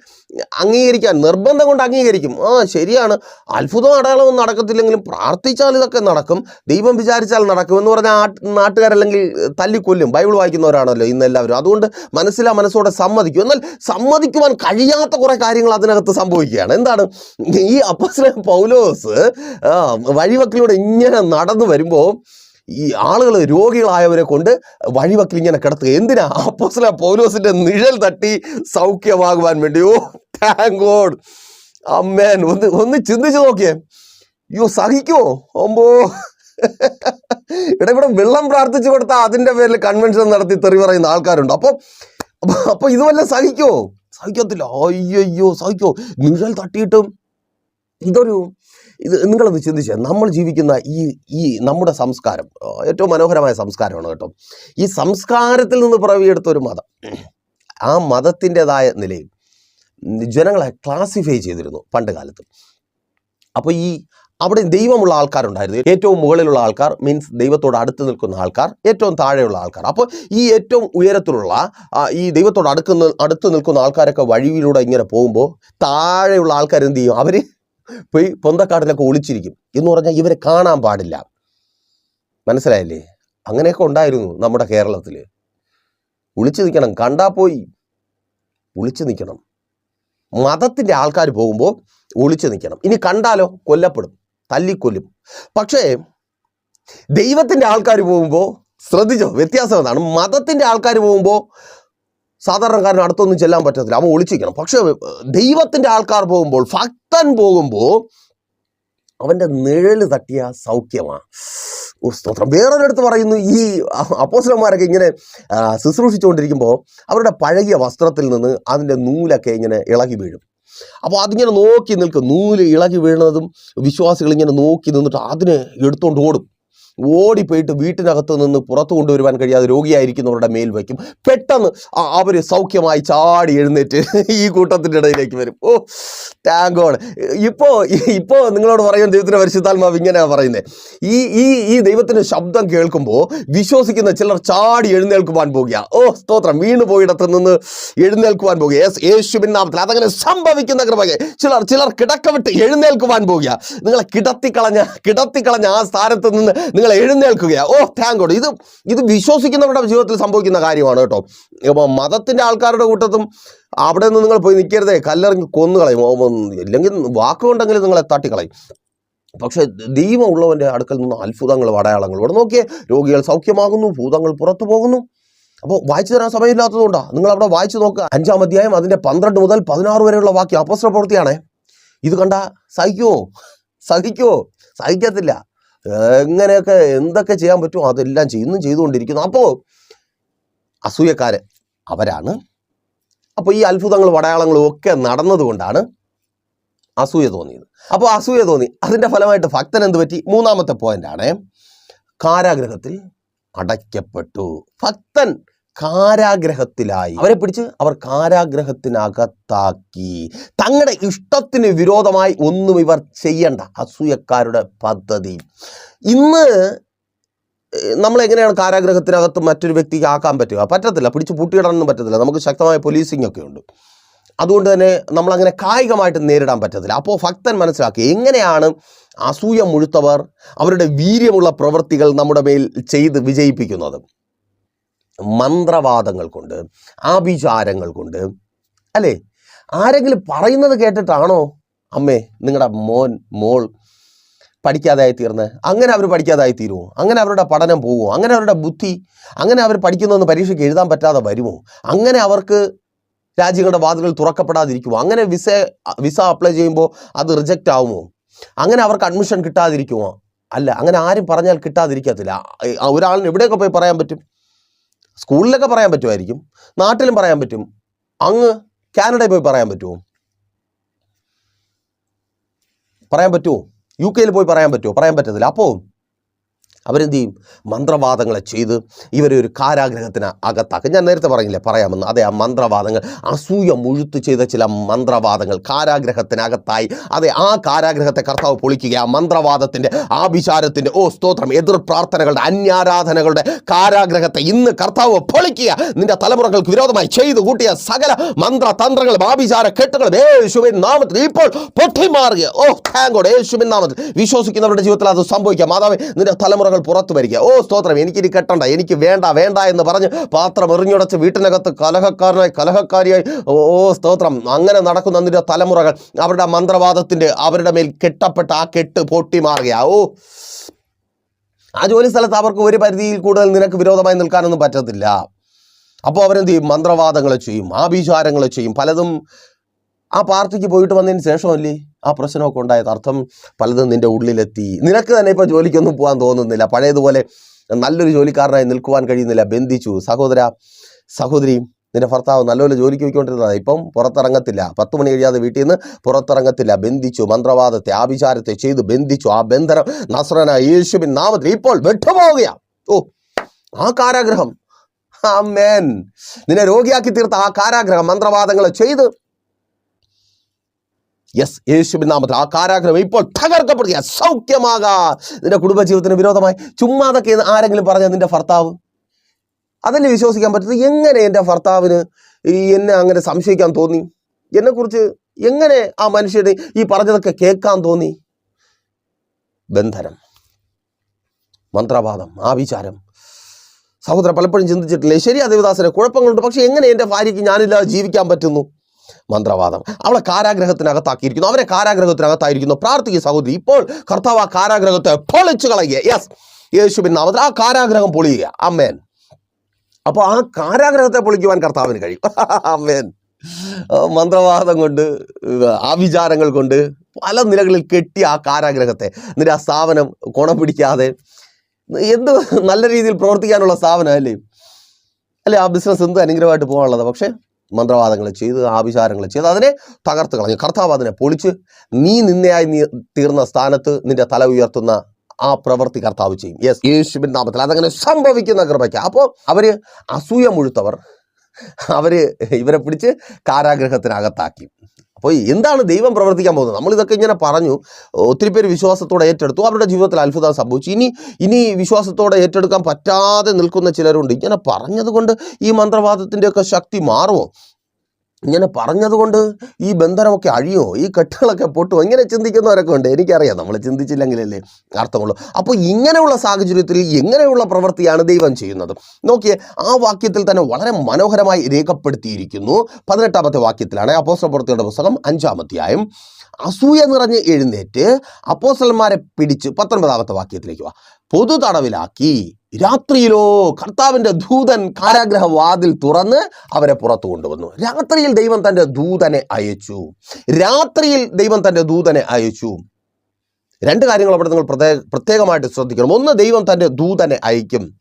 അംഗീകരിക്കാൻ നിർബന്ധം കൊണ്ട് അംഗീകരിക്കും. ആ ശരിയാണ്. അത്ഭുതം അടയാളമൊന്നും നടക്കത്തില്ലെങ്കിലും പ്രാർത്ഥിച്ചാൽ ഇതൊക്കെ നടക്കും. ദൈവം വിചാരിച്ചാൽ നടക്കും എന്ന് പറഞ്ഞാൽ നാട്ടുകാരല്ലെങ്കിൽ തല്ലിക്കൊല്ലും. ബൈബിൾ വായിക്കുന്നവരാണല്ലോ ഇന്നെല്ലാവരും അതുകൊണ്ട് മനസ്സിലാ മനസ്സോടെ സമ്മതിക്കും. എന്നാൽ സമ്മതിക്കുവാൻ കഴിയാത്ത കുറേ കാര്യങ്ങൾ അതിനകത്ത് സംഭവിക്കുകയാണ്. എന്താണ്? ഈ അപ്പസ്ല പൗലോസ് വഴിവക്കിലൂടെ ഇങ്ങനെ നടന്നു വരുമ്പോൾ ഈ ആളുകൾ രോഗികളായവരെ കൊണ്ട് വഴിവക്കിൽ ഇങ്ങനെ കിടത്തുക. എന്തിനാ? അപ്പോസ്ല പൗലോസിന്റെ നിഴൽ തട്ടി സൗഖ്യമാകുവാൻ വേണ്ടി. ഓ താങ്ക് ഗോഡ് അമ്മേൻ ഒന്ന് ഒന്ന് ചിന്തിച്ചു നോക്കിയേ. അയ്യോ സഹിക്കുമോ ഒമ്പോ ഇവിടെ ഇവിടെ വെള്ളം പ്രാർത്ഥിച്ചു കൊടുത്താൽ അതിന്റെ പേരിൽ കൺവെൻഷൻ നടത്തി തെറി പറയുന്ന ആൾക്കാരുണ്ട്. അപ്പോൾ അപ്പൊ ഇതുമല്ല വല്ല സഹിക്കുമോ സഹിക്കത്തില്ല. അയ്യോ സഹിക്കോ നിഴൽ തട്ടിയിട്ടും ഇതൊരു ഇത് നിങ്ങളൊന്ന് ചിന്തിച്ചേ നമ്മൾ ജീവിക്കുന്ന ഈ ഈ നമ്മുടെ സംസ്കാരം ഏറ്റവും മനോഹരമായ സംസ്കാരമാണ് കേട്ടോ. ഈ സംസ്കാരത്തിൽ നിന്ന് പിറവിയെടുത്ത ഒരു മതം. ആ മതത്തിന്റെതായ നിലയിൽ ജനങ്ങളെ ക്ലാസിഫൈ ചെയ്തിരുന്നു പണ്ട് കാലത്ത്. അപ്പോൾ ഈ അവിടെ ദൈവമുള്ള ആൾക്കാരുണ്ടായിരുന്നു. ഏറ്റവും മുകളിലുള്ള ആൾക്കാർ മീൻസ് ദൈവത്തോട് അടുത്ത് നിൽക്കുന്ന ആൾക്കാർ ഏറ്റവും താഴെയുള്ള ആൾക്കാർ. അപ്പോൾ ഈ ഏറ്റവും ഉയരത്തിലുള്ള ഈ ദൈവത്തോട് അടുക്കുന്ന അടുത്ത് നിൽക്കുന്ന ആൾക്കാരൊക്കെ വഴിയിലൂടെ ഇങ്ങനെ പോകുമ്പോൾ താഴെയുള്ള ആൾക്കാർ എന്ത് ചെയ്യും? അവർ പോയി പൊന്തക്കാട്ടിലൊക്കെ ഒളിച്ചിരിക്കും എന്ന് പറഞ്ഞാൽ ഇവരെ കാണാൻ പാടില്ല. മനസ്സിലായില്ലേ? അങ്ങനെയൊക്കെ ഉണ്ടായിരുന്നു നമ്മുടെ കേരളത്തിൽ ഒളിച്ചു നിൽക്കണം കണ്ടാൽ പോയി. ഒളിച്ചു നിൽക്കണം. മതത്തിന്റെ ആൾക്കാർ പോകുമ്പോൾ ഒളിച്ചു നിൽക്കണം. ഇനി കണ്ടാലോ? കൊല്ലപ്പെടും. തല്ലിക്കൊല്ലും. പക്ഷേ ദൈവത്തിന്റെ ആൾക്കാർ പോകുമ്പോൾ ശ്രദ്ധിച്ചോ? വ്യത്യാസം എന്താണ് മതത്തിന്റെ ആൾക്കാർ പോകുമ്പോൾ സാധാരണക്കാരന് അടുത്തൊന്നും ചെല്ലാൻ പറ്റത്തില്ല. അവൻ ഒളിച്ചിരിക്കണം. പക്ഷെ ദൈവത്തിന്റെ ആൾക്കാർ പോകുമ്പോൾ ഭക്തൻ പോകുമ്പോൾ അവന്റെ നിഴൽ തട്ടിയ സൗഖ്യമാണ്. ഓ സ്തോത്രം. വേറൊരിടത്ത് പറയുന്നു ഈ അപ്പോസലന്മാരൊക്കെ ഇങ്ങനെ ശുശ്രൂഷിച്ചുകൊണ്ടിരിക്കുമ്പോൾ അവരുടെ പഴകിയ വസ്ത്രത്തിൽ നിന്ന് അതിന്റെ നൂലൊക്കെ ഇങ്ങനെ ഇളകി വീഴും. അപ്പോൾ അതിങ്ങനെ നോക്കി നിൽക്കും. നൂൽ ഇളകി വീഴുന്നതും വിശ്വാസികൾ ഇങ്ങനെ നോക്കി നിന്നിട്ട് അതിനെ എടുത്തുകൊണ്ട് ഓടും. ഓടിപ്പോയിട്ട് വീട്ടിനകത്ത് നിന്ന് പുറത്തു കൊണ്ടുവരുവാൻ കഴിയാതെ രോഗിയായിരിക്കുന്നവരുടെ മേൽ വയ്ക്കും. പെട്ടെന്ന് അവർ സൗഖ്യമായി ചാടി എഴുന്നേറ്റ് ഈ കൂട്ടത്തിന്റെ ഇടയിലേക്ക് വരും. ഓ താങ്കോട് ഇപ്പോൾ ഇപ്പോൾ നിങ്ങളോട് പറയുന്ന ദൈവത്തിന്റെ പരിശുദ്ധാത്മാവ് ഇങ്ങനെയാണ് പറയുന്നത് ഈ ഈ ഈ ദൈവത്തിന്റെ ശബ്ദം കേൾക്കുമ്പോൾ വിശ്വസിക്കുന്ന ചിലർ ചാടി എഴുന്നേൽക്കുവാൻ പോകുക. ഓ സ്തോത്രം. വീണ് പോയിടത്ത് നിന്ന് എഴുന്നേൽക്കുവാൻ പോകുക. യേസ് യേശുവിൻ നാമത്തിൽ അതങ്ങനെ സംഭവിക്കുന്ന കൃപകെ. ചിലർ ചിലർ കിടക്ക വിട്ട് എഴുന്നേൽക്കുവാൻ പോകുക. നിങ്ങളെ കിടത്തിക്കളഞ്ഞ കിടത്തിക്കളഞ്ഞ ആ സ്ഥാനത്ത് നിന്ന് നിങ്ങൾ എഴുന്നേൽക്കുകയാ. ഓ താങ്ക് ഗോഡ് ഇത് ഇത് വിശ്വസിക്കുന്നവരുടെ ജീവിതത്തിൽ സംഭവിക്കുന്ന കാര്യമാണ് കേട്ടോ. ഇപ്പോൾ മതത്തിന്റെ ആൾക്കാരുടെ കൂട്ടത്തും അവിടെ നിന്ന് നിങ്ങൾ പോയി നിൽക്കരുതേ കല്ലെറിഞ്ഞ് കൊന്നു കളയും. ഉം, ഇല്ലെങ്കിൽ വാക്കുകൊണ്ടെങ്കിലും നിങ്ങളെ തട്ടിക്കളയും. പക്ഷേ ദൈവമുള്ളവന്റെ അടുക്കൽ നിന്ന് അത്ഭുതങ്ങളും അടയാളങ്ങളും ഇവിടെ നോക്കിയേ രോഗികൾ സൗഖ്യമാകുന്നു ഭൂതങ്ങൾ പുറത്തു പോകുന്നു. അപ്പോൾ വായിച്ചു തരാൻ സമയമില്ലാത്തതുകൊണ്ടാണ് നിങ്ങൾ അവിടെ വായിച്ചു നോക്കുക. അഞ്ചാം അധ്യായം അതിന്റെ പന്ത്രണ്ട് മുതൽ പതിനാറ് വരെയുള്ള വാക്യം അപ്പസ്ത്ര പ്രവൃത്തിയാണേ ഇത് കണ്ട സഹിക്കുമോ സഹിക്കുമോ സഹിക്കത്തില്ല. എങ്ങനെയൊക്കെ എന്തൊക്കെ ചെയ്യാൻ പറ്റുമോ അതെല്ലാം ചെയ്യുന്നു ചെയ്തുകൊണ്ടിരിക്കുന്നു. അപ്പോൾ അസൂയക്കാർ അവരാണ്. അപ്പോൾ ഈ അത്ഭുതങ്ങളും അടയാളങ്ങളും ഒക്കെ നടന്നതുകൊണ്ടാണ് അസൂയ തോന്നിയത്. അപ്പോൾ അസൂയ തോന്നി. അതിന്റെ ഫലമായിട്ട് ഭക്തൻ എന്ത് പറ്റി? മൂന്നാമത്തെ പോയിന്റ് ആണ്. കാരാഗ്രഹത്തിൽ അടയ്ക്കപ്പെട്ടു. ഭക്തൻ കാരാഗ്രഹത്തിലായി. അവരെ പിടിച്ച് അവർ കാരാഗ്രഹത്തിനകത്താക്കി. തങ്ങളുടെ ഇഷ്ടത്തിന് വിരോധമായി ഒന്നും ഇവർ ചെയ്യണ്ട. അസൂയക്കാരുടെ പദ്ധതി. ഇന്ന് നമ്മൾ എങ്ങനെയാണ് കാരാഗ്രഹത്തിനകത്ത് മറ്റൊരു വ്യക്തിക്ക് ആക്കാൻ പറ്റുക? പറ്റത്തില്ല. പിടിച്ച് പൂട്ടിയിടാനൊന്നും പറ്റത്തില്ല. നമുക്ക് ശക്തമായ പോലീസിംഗ് ഒക്കെ ഉണ്ട്. അതുകൊണ്ട് തന്നെ നമ്മളങ്ങനെ കായികമായിട്ട് നേരിടാൻ പറ്റത്തില്ല. അപ്പോൾ ഭക്തൻ മനസ്സിലാക്കി എങ്ങനെയാണ് അസൂയ മുഴുത്തവർ അവരുടെ വീര്യമുള്ള പ്രവൃത്തികൾ നമ്മുടെ മേൽ ചെയ്ത് വിജയിപ്പിക്കുന്നത്? മന്ത്രവാദങ്ങൾ കൊണ്ട് ആഭിചാരങ്ങൾ കൊണ്ട് അല്ലേ? ആരെങ്കിലും പറയുന്നത് കേട്ടിട്ടാണോ? അമ്മേ നിങ്ങളുടെ മോൻ മോൾ പഠിക്കാതായി തീർന്ന്. അങ്ങനെ അവർ പഠിക്കാതായി തീരുമോ അങ്ങനെ അവരുടെ പഠനം പോകുമോ അങ്ങനെ അവരുടെ ബുദ്ധി അങ്ങനെ അവർ പഠിക്കുന്നതെന്ന് പരീക്ഷയ്ക്ക് എഴുതാൻ പറ്റാതെ വരുമോ? അങ്ങനെ അവർക്ക് രാജ്യങ്ങളുടെ വാതിലുകൾ തുറക്കപ്പെടാതിരിക്കുമോ അങ്ങനെ വിസ വിസ അപ്ലൈ ചെയ്യുമ്പോൾ അത് റിജക്റ്റ് ആവുമോ? അങ്ങനെ അവർക്ക് അഡ്മിഷൻ കിട്ടാതിരിക്കുമോ അല്ല അങ്ങനെ ആരും പറഞ്ഞാൽ കിട്ടാതിരിക്കത്തില്ല. ഒരാളിന് എവിടെയൊക്കെ പോയി പറയാൻ പറ്റും? സ്കൂളിലൊക്കെ പറയാൻ പറ്റുമായിരിക്കും നാട്ടിലും പറയാൻ പറ്റും. അങ്ങ് കാനഡയിൽ പോയി പറയാൻ പറ്റുമോ? പറയാൻ പറ്റുമോ? യു കെയിൽ പോയി പറയാൻ പറ്റുമോ? പറയാൻ പറ്റത്തില്ല. അപ്പോൾ അവരെന്ത് ചെയ്യും മന്ത്രവാദങ്ങളെ ചെയ്ത് ഇവരെ ഒരു കാരാഗ്രഹത്തിന് അകത്താക്കും. ഞാൻ നേരത്തെ പറഞ്ഞില്ലേ പറയാമെന്ന്. അതെ ആ മന്ത്രവാദങ്ങൾ അസൂയ മുഴുത്ത് ചെയ്ത ചില മന്ത്രവാദങ്ങൾ കാരാഗ്രഹത്തിനകത്തായി അതെ ആ കാരാഗ്രഹത്തെ കർത്താവ് പൊളിക്കുക ആ മന്ത്രവാദത്തിന്റെ ആഭിചാരത്തിന്റെ ഓ സ്തോത്രം എതിർ പ്രാർത്ഥനകളുടെ അന്യാരാധനകളുടെ കാരാഗ്രഹത്തെ ഇന്ന് കർത്താവ് പൊളിക്കുക. നിന്റെ തലമുറകൾക്ക് വിരോധമായി ചെയ്തു കൂട്ടിയ സകല മന്ത്രതന്ത്രങ്ങളും ആഭിചാര കെട്ടുകളും യേശുവിൻ നാമത്തിൽ ഇപ്പോൾ പൊട്ടിമാറുക ഓ താങ്കോട് യേശുവിൻ നാമത്തിൽ വിശ്വസിക്കുന്നവരുടെ ജീവിതത്തിൽ അത് സംഭവിക്കാം. മാതാവേ നിന്റെ തലമുറകൾ പുറത്തു വരിക. ഓ സ്തോത്രം. എനിക്കിനി കെട്ടണ്ട. എനിക്ക് വേണ്ട വേണ്ട എന്ന് പറഞ്ഞ് പാത്രം എറിഞ്ഞുടച്ച് വീട്ടിനകത്ത് കലഹക്കാരനായി കലഹക്കാരിയായി ഓ സ്തോത്രം. അങ്ങനെ നടക്കുന്ന അതിന്റെ തലമുറകൾ അവരുടെ മന്ത്രവാദത്തിന്റെ അവരുടെ മേൽ കെട്ടപ്പെട്ട ആ കെട്ട് പൊട്ടിമാറുക ഓ ആ ജോലി സ്ഥലത്ത് അവർക്ക് ഒരു പരിധിയിൽ കൂടുതൽ നിനക്ക് വിരോധമായി നിൽക്കാനൊന്നും പറ്റത്തില്ല. അപ്പോൾ അവരെന്ത് ചെയ്യും? മന്ത്രവാദങ്ങൾ ചെയ്യും ആഭിചാരങ്ങൾ ചെയ്യും. പലതും ആ പാർട്ടിക്ക് പോയിട്ട് വന്നതിന് ശേഷമല്ലേ ആ പ്രശ്നമൊക്കെ ഉണ്ടായത്? അർത്ഥം പലതും നിന്റെ ഉള്ളിലെത്തി. നിനക്ക് തന്നെ ഇപ്പോൾ ജോലിക്കൊന്നും പോകാൻ തോന്നുന്നില്ല. പഴയതുപോലെ നല്ലൊരു ജോലിക്കാരനായി നിൽക്കുവാൻ കഴിയുന്നില്ല. ബന്ധിച്ചു. സഹോദര സഹോദരി നിന്റെ ഭർത്താവ് നല്ലപോലെ ജോലിക്ക് പോയിക്കൊണ്ടിരുന്നതാണ് ഇപ്പം പുറത്തിറങ്ങത്തില്ല. പത്ത് മണി കഴിയാതെ വീട്ടിൽ നിന്ന് പുറത്തിറങ്ങത്തില്ല. ബന്ധിച്ചു. മന്ത്രവാദത്തെ ആഭിചാരത്തെ ചെയ്ത് ബന്ധിച്ചു. ആ ബന്ധനം നസ്രന യേശുവിൻ നാമത്തിൽ ഇപ്പോൾ വിട്ടുപോവുകയാ ഓ ആ കാരാഗ്രഹം. നിന്നെ രോഗിയാക്കി തീർത്ത ആ കാരാഗ്രഹം മന്ത്രവാദങ്ങൾ ചെയ്ത് യെസ് യേശുവിൻ നാമത്തിൽ ആ കാരാഗ്രഹം ഇപ്പോൾ തകർക്കപ്പെടുക സൗഖ്യമാകാ. നിന്റെ കുടുംബജീവിതത്തിന് വിരോധമായി. ചുമ്മാതൊക്കെ ആരെങ്കിലും പറഞ്ഞ നിന്റെ ഭർത്താവ്? അതല്ലേ വിശ്വസിക്കാൻ പറ്റുന്നത്? എങ്ങനെ എന്റെ ഭർത്താവിന് എന്നെ അങ്ങനെ സംശയിക്കാൻ തോന്നി? എന്നെക്കുറിച്ച് എങ്ങനെ ആ മനുഷ്യന് ഈ പറഞ്ഞതൊക്കെ കേൾക്കാൻ തോന്നി? ബന്ധനം മന്ത്രവാദം ആഭിചാരം സഹോദരൻ പലപ്പോഴും ചിന്തിച്ചിട്ടില്ലേ? ശരിയാ ദേവദാസനെ കുഴപ്പങ്ങളുണ്ട് പക്ഷെ എങ്ങനെ എന്റെ ഭാര്യയ്ക്ക് ഞാനില്ലാതെ ജീവിക്കാൻ പറ്റുന്നു? മന്ത്രവാദം. അവളെ കാരാഗ്രഹത്തിനകത്താക്കിയിരിക്കുന്നു. അവരെ കാരാഗ്രഹത്തിനകത്തായിരിക്കുന്നു. പ്രാർത്ഥിക്കുക സഹോദരി ഇപ്പോൾ കർത്താവ് ആ കാരാഗ്രഹത്തെ പൊളിച്ചു കളയുക യെസ് യേശുവിൻ നാമത്തിൽ ആ കാരാഗ്രഹം പൊളിയുക അമ്മേൻ അപ്പോൾ ആ കാരാഗ്രഹത്തെ പൊളിക്കുവാൻ കർത്താവിന് കഴിയും. അമ്മേൻ മന്ത്രവാദം കൊണ്ട് ആ വിചാരങ്ങൾ കൊണ്ട് പല നിലകളിൽ കെട്ടി ആ കാരാഗ്രഹത്തെ. എന്നിട്ട് ആ സ്ഥാപനം കുണം പിടിക്കാതെ എന്ത് നല്ല രീതിയിൽ പ്രവർത്തിക്കാനുള്ള സ്ഥാപനം അല്ലേ അല്ലേ ആ ബിസിനസ് എന്ത് അനുഗ്രഹമായിട്ട് പോകാനുള്ളത്? പക്ഷേ മന്ത്രവാദങ്ങൾ ചെയ്ത് ആഭിചാരങ്ങൾ ചെയ്ത് അതിനെ തകർത്ത് കളഞ്ഞു. കർത്താവ് അതിനെ പൊളിച്ച് നീ നിന്നയായി നീ തീർന്ന സ്ഥാനത്ത് നിന്റെ തല ഉയർത്തുന്ന ആ പ്രവൃത്തി കർത്താവ് ചെയ്യും. യെസ് യേശുവിൻ നാമത്തിൽ അതങ്ങനെ സംഭവിക്കുന്ന കൃപയ്ക്ക്. അപ്പോൾ അവർ അസൂയ മുഴുത്തവർ. അവർ ഇവരെ പിടിച്ച് കാരാഗ്രഹത്തിനകത്താക്കി. അപ്പോൾ എന്താണ് ദൈവം പ്രവർത്തിക്കാൻ പോകുന്നത്? നമ്മളിതൊക്കെ ഇങ്ങനെ പറഞ്ഞു ഒത്തിരി പേര് വിശ്വാസത്തോടെ ഏറ്റെടുത്തു. അവരുടെ ജീവിതത്തിൽ അത്ഭുതം സംഭവിച്ചു. ഇനി ഇനി വിശ്വാസത്തോടെ ഏറ്റെടുക്കാൻ പറ്റാതെ നിൽക്കുന്ന ചിലരുണ്ട്. ഇങ്ങനെ പറഞ്ഞതുകൊണ്ട് ഈ മന്ത്രവാദത്തിന്റെയൊക്കെ ശക്തി മാറുമോ? ഇങ്ങനെ പറഞ്ഞതുകൊണ്ട് ഈ ബന്ധനമൊക്കെ അഴിയോ? ഈ കെട്ടുകളൊക്കെ പൊട്ടുമോ ഇങ്ങനെ ചിന്തിക്കുന്നവരൊക്കെ ഉണ്ട്. എനിക്കറിയാം. നമ്മൾ ചിന്തിച്ചില്ലെങ്കിലല്ലേ അർത്ഥമുള്ളൂ. അപ്പോൾ ഇങ്ങനെയുള്ള സാഹചര്യത്തിൽ എങ്ങനെയുള്ള പ്രവൃത്തിയാണ് ദൈവം ചെയ്യുന്നത്? നോക്കിയേ ആ വാക്യത്തിൽ തന്നെ വളരെ മനോഹരമായി രേഖപ്പെടുത്തിയിരിക്കുന്നു. പതിനെട്ടാമത്തെ വാക്യത്തിലാണ് അപ്പോസ്റ്റൽ പ്രവൃത്തിയുടെ പുസ്തകം അഞ്ചാമധ്യായം അസൂയ നിറഞ്ഞ് എഴുന്നേറ്റ് അപ്പോസ്റ്റലന്മാരെ പിടിച്ച് പത്തൊൻപതാമത്തെ വാക്യത്തിലേക്ക് വാ. പൊതു തടവിലാക്കി. രാത്രിയിലോ കർത്താവിന്റെ ദൂതൻ കാരാഗ്രഹ വാതിൽ തുറന്ന് അവരെ പുറത്തു കൊണ്ടുവന്നു. രാത്രിയിൽ ദൈവം തന്റെ ദൂതനെ അയച്ചു. രാത്രിയിൽ ദൈവം തന്റെ ദൂതനെ അയച്ചു. രണ്ട് കാര്യങ്ങൾ അവിടെ നിങ്ങൾ പ്രത്യേക പ്രത്യേകമായിട്ട് ശ്രദ്ധിക്കണം. ഒന്ന് ദൈവം തന്റെ ദൂതനെ അയക്കും.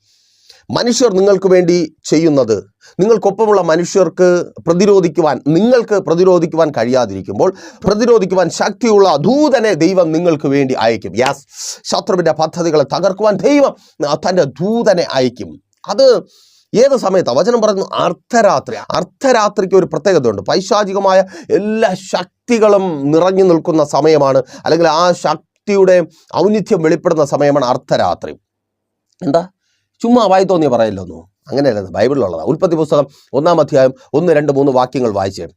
മനുഷ്യർ നിങ്ങൾക്ക് വേണ്ടി ചെയ്യുന്നത്. നിങ്ങൾക്കൊപ്പമുള്ള മനുഷ്യർക്ക് പ്രതിരോധിക്കുവാൻ നിങ്ങൾക്ക് പ്രതിരോധിക്കുവാൻ കഴിയാതിരിക്കുമ്പോൾ പ്രതിരോധിക്കുവാൻ ശക്തിയുള്ള ദൂതനെ ദൈവം നിങ്ങൾക്ക് വേണ്ടി അയക്കും. യാസ് ശത്രുവിന്റെ പദ്ധതികളെ തകർക്കുവാൻ ദൈവം തന്റെ ദൂതനെ അയക്കും. അത് ഏത് സമയത്താണ് വചനം പറയുന്നു അർദ്ധരാത്രി. അർദ്ധരാത്രിക്ക് ഒരു പ്രത്യേകതയുണ്ട്. പൈശാചികമായ എല്ലാ ശക്തികളും നിറഞ്ഞു നിൽക്കുന്ന സമയമാണ്. അല്ലെങ്കിൽ ആ ശക്തിയുടെ ഔന്നിധ്യം വെളിപ്പെടുന്ന സമയമാണ് അർദ്ധരാത്രി. എന്താ? ചുമ്മാ വായി തോന്നി പറയല്ലോന്നു? അങ്ങനെയല്ല ബൈബിളിലുള്ളതാണ് ഉൽപ്പത്തി പുസ്തകം ഒന്നാം അധ്യായം ഒന്ന് രണ്ട് മൂന്ന് വാക്യങ്ങൾ വായിച്ച്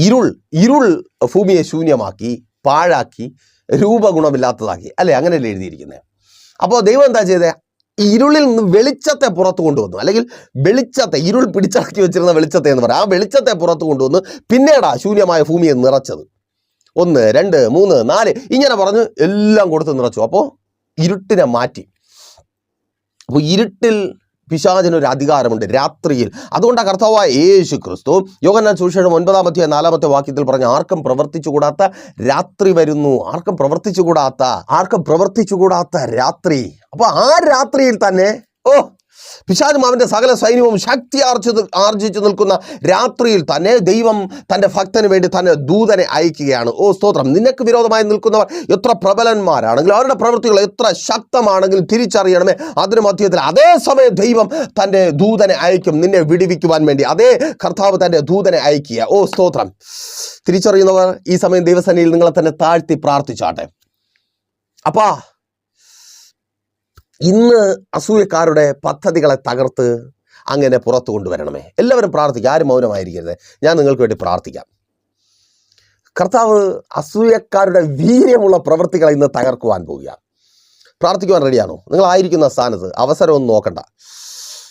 ഇരുൾ ഇരുൾ ഭൂമിയെ ശൂന്യമാക്കി പാഴാക്കി രൂപഗുണമില്ലാത്തതാക്കി. അല്ലേ? അങ്ങനെയല്ലേ എഴുതിയിരിക്കുന്നത് അപ്പോൾ ദൈവം എന്താ ചെയ്തത് ഇരുളിൽ നിന്ന് വെളിച്ചത്തെ പുറത്തു കൊണ്ടുവന്നു. അല്ലെങ്കിൽ വെളിച്ചത്തെ ഇരുൾ പിടിച്ചടക്കി വെച്ചിരുന്ന വെളിച്ചത്തെ എന്ന് പറയാം. ആ വെളിച്ചത്തെ പുറത്തു കൊണ്ടുവന്ന് പിന്നീടാ ശൂന്യമായ ഭൂമിയെ നിറച്ചത്. ഒന്ന് രണ്ട് മൂന്ന് നാല് ഇങ്ങനെ പറഞ്ഞ് എല്ലാം കൊടുത്ത് നിറച്ചു. അപ്പോൾ ഇരുട്ടിനെ മാറ്റി. അപ്പോൾ ഇരുട്ടിൽ പിശാചിനൊരു അധികാരമുണ്ട് രാത്രിയിൽ. അതുകൊണ്ടാണ് കർത്താവായ യേശു ക്രിസ്തു യോഗനാൻ സുവിശേഷം ഒൻപതാമത്തെ നാലാമത്തെ വാക്യത്തിൽ പറഞ്ഞ ആർക്കും പ്രവർത്തിച്ചുകൂടാത്ത രാത്രി വരുന്നു. ആർക്കും പ്രവർത്തിച്ചുകൂടാത്ത ആർക്കും പ്രവർത്തിച്ചുകൂടാത്ത രാത്രി. അപ്പോൾ ആ രാത്രിയിൽ തന്നെ ഓ പിശാചും അവന്റെ സകല സൈന്യവും ശക്തി ആർജിച്ച് ആർജിച്ചു നിൽക്കുന്ന രാത്രിയിൽ തന്നെ ദൈവം തന്റെ ഭക്തന് വേണ്ടി തന്നെ ദൂതനെ അയക്കുകയാണ്. ഓ സ്തോത്രം. നിനക്ക് വിരോധമായി നിൽക്കുന്നവർ എത്ര പ്രബലന്മാരാണെങ്കിലും അവരുടെ പ്രവൃത്തികൾ എത്ര ശക്തമാണെങ്കിലും തിരിച്ചറിയണമേ. അതിന് മധ്യത്തിൽ അതേ സമയം ദൈവം തന്റെ ദൂതനെ അയക്കും. നിന്നെ വിടിവിക്കുവാൻ വേണ്ടി അതേ കർത്താവ് തന്റെ ദൂതനെ അയക്കുക. ഓ സ്തോത്രം. തിരിച്ചറിയുന്നവർ ഈ സമയം ദൈവസേനയിൽ നിങ്ങളെ തന്നെ താഴ്ത്തി പ്രാർത്ഥിച്ചാട്ടെ. അപ്പാ ഇന്ന് അസൂയക്കാരുടെ പദ്ധതികളെ തകർത്ത് അങ്ങനെ പുറത്തു കൊണ്ടുവരണമേ. എല്ലാവരും പ്രാർത്ഥിക്കുക. ആരും മൗനമായിരിക്കരുത്. ഞാൻ നിങ്ങൾക്ക് വേണ്ടി പ്രാർത്ഥിക്കാം. കർത്താവ് അസൂയക്കാരുടെ വീര്യമുള്ള പ്രവൃത്തികളെ ഇന്ന് തകർക്കുവാൻ പോവുക പ്രാർത്ഥിക്കുവാൻ റെഡിയാണോ? നിങ്ങൾ ആയിരിക്കുന്ന സ്ഥാനത്ത് അവസരമൊന്നും നോക്കണ്ട.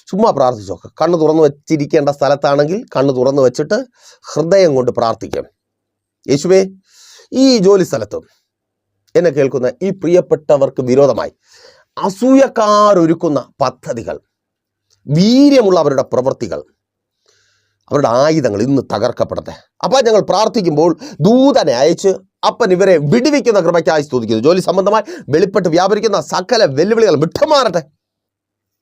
ചുമ്മാ പ്രാർത്ഥിച്ചോ കണ്ണ് തുറന്നു വെച്ചിരിക്കേണ്ട സ്ഥലത്താണെങ്കിൽ കണ്ണ് തുറന്നു വെച്ചിട്ട് ഹൃദയം കൊണ്ട് പ്രാർത്ഥിക്കാം. യേശുവേ ഈ ജോലി സ്ഥലത്തും എന്നെ കേൾക്കുന്ന ഈ പ്രിയപ്പെട്ടവർക്ക് വിരോധമായി. അസൂയക്കാരൊരുക്കുന്ന പദ്ധതികൾ വീര്യമുള്ള അവരുടെ പ്രവൃത്തികൾ അവരുടെ ആയുധങ്ങൾ ഇന്ന് തകർക്കപ്പെടട്ടെ അപ്പം ഞങ്ങൾ പ്രാർത്ഥിക്കുമ്പോൾ ദൂതനെ അയച്ച് അപ്പൻ ഇവരെ വിടുവിക്കുന്ന കൃപയ്ക്കായി സ്തുതിക്കുന്നു. ജോലി സംബന്ധമായി വെളിപ്പെട്ട് വ്യാപരിക്കുന്ന സകല വെല്ലുവിളികൾ വിട്ടുമാറട്ടെ.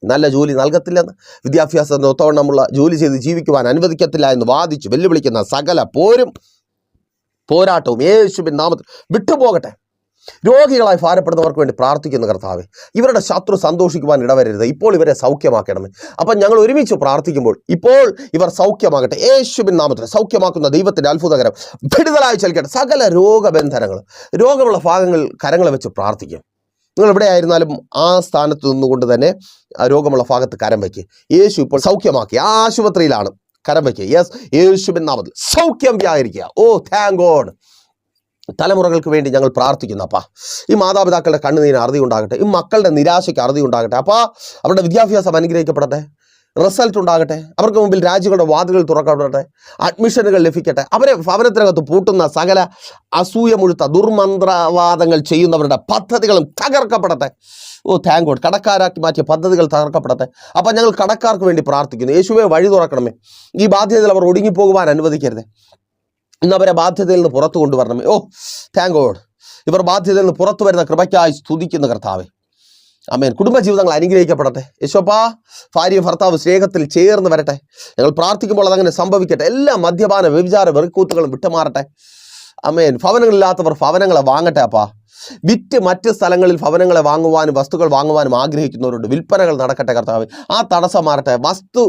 നല്ല ജോലി നൽകത്തില്ലെന്ന് വിദ്യാഭ്യാസത്തിന് ഒത്തവണ്ണമുള്ള ജോലി ചെയ്ത് ജീവിക്കുവാൻ അനുവദിക്കത്തില്ല എന്ന് വാദിച്ച് വെല്ലുവിളിക്കുന്ന സകല പോരും പോരാട്ടവും യേശുവിൻ നാമത്തിൽ വിട്ടുപോകട്ടെ. രോഗികളായി ഭാരപ്പെടുന്നവർക്ക് വേണ്ടി പ്രാർത്ഥിക്കുന്ന കർത്താവ് ഇവരുടെ ശത്രു സന്തോഷിക്കുവാൻ ഇടവരരുത്. ഇപ്പോൾ ഇവരെ സൗഖ്യമാക്കണമേ. അപ്പം ഞങ്ങൾ ഒരുമിച്ച് പ്രാർത്ഥിക്കുമ്പോൾ ഇപ്പോൾ ഇവർ സൗഖ്യമാകട്ടെ. യേശുബിൻ നാമത്തിൽ സൗഖ്യമാക്കുന്ന ദൈവത്തിന്റെ അത്ഭുതകരം വിടുതലായി ചലിക്കട്ടെ സകല രോഗബന്ധനങ്ങൾ രോഗമുള്ള ഭാഗങ്ങൾ കരങ്ങളെ വെച്ച് പ്രാർത്ഥിക്കും. നിങ്ങൾ എവിടെ ആയിരുന്നാലും ആ സ്ഥാനത്ത് നിന്നുകൊണ്ട് തന്നെ രോഗമുള്ള ഭാഗത്ത് കരം വയ്ക്കുക യേശു ഇപ്പോൾ സൗഖ്യമാക്കി. ആ ആശുപത്രിയിലാണ് കരം വയ്ക്കുക. യെസ് യേശുബിൻ നാമത്തിൽ സൗഖ്യം വ്യാകരിക്കുക ഓ താങ്ക് ഗോഡ് തലമുറകൾക്ക് വേണ്ടി ഞങ്ങൾ പ്രാർത്ഥിക്കുന്നു അപ്പാ. ഈ മാതാപിതാക്കളുടെ കണ്ണുനീരിന് അറുതി ഉണ്ടാകട്ടെ ഈ മക്കളുടെ നിരാശയ്ക്ക് അറുതി ഉണ്ടാകട്ടെ അപ്പാ. അവരുടെ വിദ്യാഭ്യാസം അനുഗ്രഹിക്കപ്പെടട്ടെ റിസൾട്ട് ഉണ്ടാകട്ടെ അവർക്ക് മുമ്പിൽ രാജ്യങ്ങളുടെ വാതിലുകൾ തുറക്കപ്പെടട്ടെ അഡ്മിഷനുകൾ ലഭിക്കട്ടെ അവരെ ഭവനത്തിനകത്ത് പൂട്ടുന്ന സകല അസൂയ മുഴുത്ത ദുർമന്ത്രവാദങ്ങൾ ചെയ്യുന്നവരുടെ പദ്ധതികളും തകർക്കപ്പെടട്ടെ. ഓ താങ്ക് ഗോഡ് കടക്കാരാക്കി മാറ്റിയ പദ്ധതികൾ തകർക്കപ്പെടട്ടെ. അപ്പം ഞങ്ങൾ കടക്കാർക്ക് വേണ്ടി പ്രാർത്ഥിക്കുന്നു. യേശുവെ വഴി തുറക്കണമേ. ഈ ബാധ്യതയിൽ അവർ ഒടുങ്ങിപ്പോകുവാൻ അനുവദിക്കരുത്. ഇന്ന് അവരെ ബാധ്യതയിൽ നിന്ന് പുറത്തു കൊണ്ടുവരണമേ ഓ താങ്ക് ഗോഡ് ഇവർ ബാധ്യതയിൽ നിന്ന് പുറത്തു വരുന്ന കൃപയ്ക്കായി സ്തുതിക്കുന്ന കർത്താവെ. അമേൻ കുടുംബജീവിതങ്ങൾ അനുഗ്രഹിക്കപ്പെടട്ടെ. യശോപ്പാ ഭാര്യ ഭർത്താവ് സ്നേഹത്തിൽ ചേർന്ന് വരട്ടെ. ഞങ്ങൾ പ്രാർത്ഥിക്കുമ്പോൾ അതങ്ങനെ സംഭവിക്കട്ടെ. എല്ലാ മദ്യപാന വ്യഭിചാര വെറുക്കൂത്തുകളും വിട്ടുമാറട്ടെ. അമേൻ ഭവനങ്ങളില്ലാത്തവർ ഭവനങ്ങളെ വാങ്ങട്ടെ അപ്പാ. വിറ്റ് മറ്റ് സ്ഥലങ്ങളിൽ ഭവനങ്ങളെ വാങ്ങുവാനും വസ്തുക്കൾ വാങ്ങുവാനും ആഗ്രഹിക്കുന്നവരുണ്ട്. വിൽപ്പനകൾ നടക്കട്ടെ കർത്താവ്. ആ തടസ്സം മാറട്ടെ. വസ്തു